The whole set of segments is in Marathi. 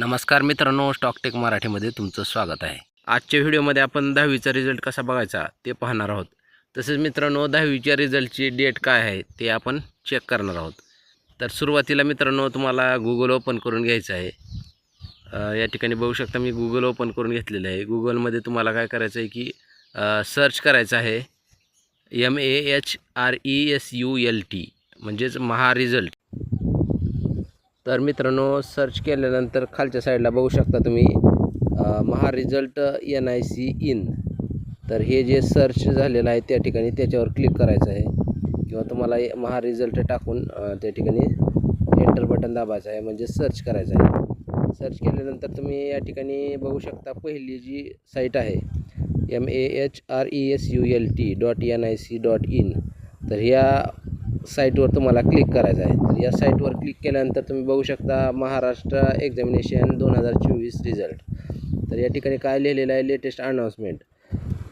नमस्कार मित्रांनो स्टॉकटेक मराठीमध्ये तुमचं स्वागत आहे. आजच्या व्हिडिओमध्ये आपण दहावीचा रिझल्ट कसा बघायचा ते पाहणार आहोत. तसेच मित्रांनो दहावीच्या रिझल्टची डेट काय आहे ते आपण चेक करणार आहोत. तर सुरुवातीला मित्रांनो तुम्हाला गुगल ओपन करून घ्यायचं आहे. या ठिकाणी बघू शकता मी गुगल ओपन करून घेतलेलं आहे. गुगलमध्ये तुम्हाला काय करायचं आहे की सर्च करायचं आहे. M A H R E S U L T म्हणजेच महा रिझल्ट तर मित्रांनो सर्च केल्यानंतर खालच्या साईडला बघू शकता तुम्ही अ, Maha result N I C in तर हे जे सर्च झालेलं आहे त्या ठिकाणी त्याच्यावर क्लिक करायचं आहे. किंवा तुम्हाला हे महा रिझल्ट टाकून त्या ठिकाणी एंटर बटन दाबायचं आहे म्हणजे सर्च करायचं आहे. सर्च केल्यानंतर तुम्ही या ठिकाणी बघू शकता पहिली जी साईट आहे M A H R E S U L T dot N I C dot in तर ह्या साईटवर तुम्हाला क्लिक करायचं आहे. तर या साईटवर क्लिक केल्यानंतर तुम्ही बघू शकता महाराष्ट्र एक्झामिनेशन दोन हजार चोवीस रिझल्ट तर या ठिकाणी काय लिहिलेलं आहे? Latest announcement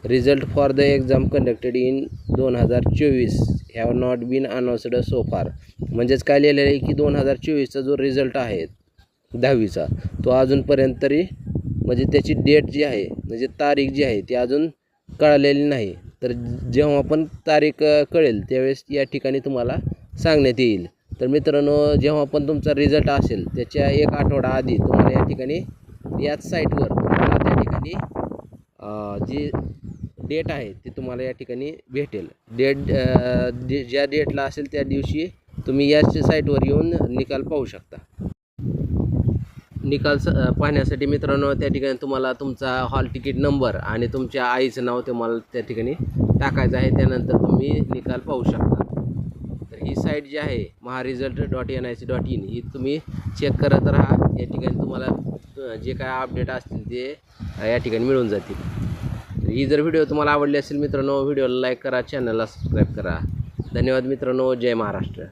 result for the exam conducted in दोन हजार चोवीस have not been announced so far म्हणजेच काय लिहिलेलं आहे की दोन हजार चोवीसचा जो रिझल्ट आहे दहावीचा तो अजूनपर्यंत तरी म्हणजे त्याची डेट जी आहे म्हणजे तारीख जी आहे ती अजून कळलेली नाही. तर जेव्हा पण तारीख कळेल त्यावेळेस या ठिकाणी तुम्हाला सांगण्यात येईल. तर मित्रांनो जेव्हा पण तुमचा रिझल्ट असेल त्याच्या एक आठवडा आधी तुम्हाला या ठिकाणी याच साईटवर तुम्हाला त्या ठिकाणी जी डेट आहे ती तुम्हाला या ठिकाणी भेटेल. डेट ज्या डेटला असेल त्या दिवशी तुम्ही याच साईटवर येऊन निकाल पाहू शकता. निकाल स पाहण्यासाठी मित्रांनो त्या ठिकाणी तुम्हाला तुमचा हॉल तिकीट नंबर आणि तुमच्या आईचं नाव तुम्हाला त्या ठिकाणी टाकायचं आहे. त्यानंतर तुम्ही निकाल पाहू शकता. तर ही साईट जी आहे Maharesult dot N I C dot in ही तुम्ही चेक करत राहा. या ठिकाणी तुम्हाला जे काय अपडेट असतील ते या ठिकाणी मिळून जातील. तर ही जर व्हिडिओ तुम्हाला आवडली असेल मित्रांनो व्हिडिओला लाईक करा चॅनलला सबस्क्राईब करा. धन्यवाद मित्रांनो जय महाराष्ट्र.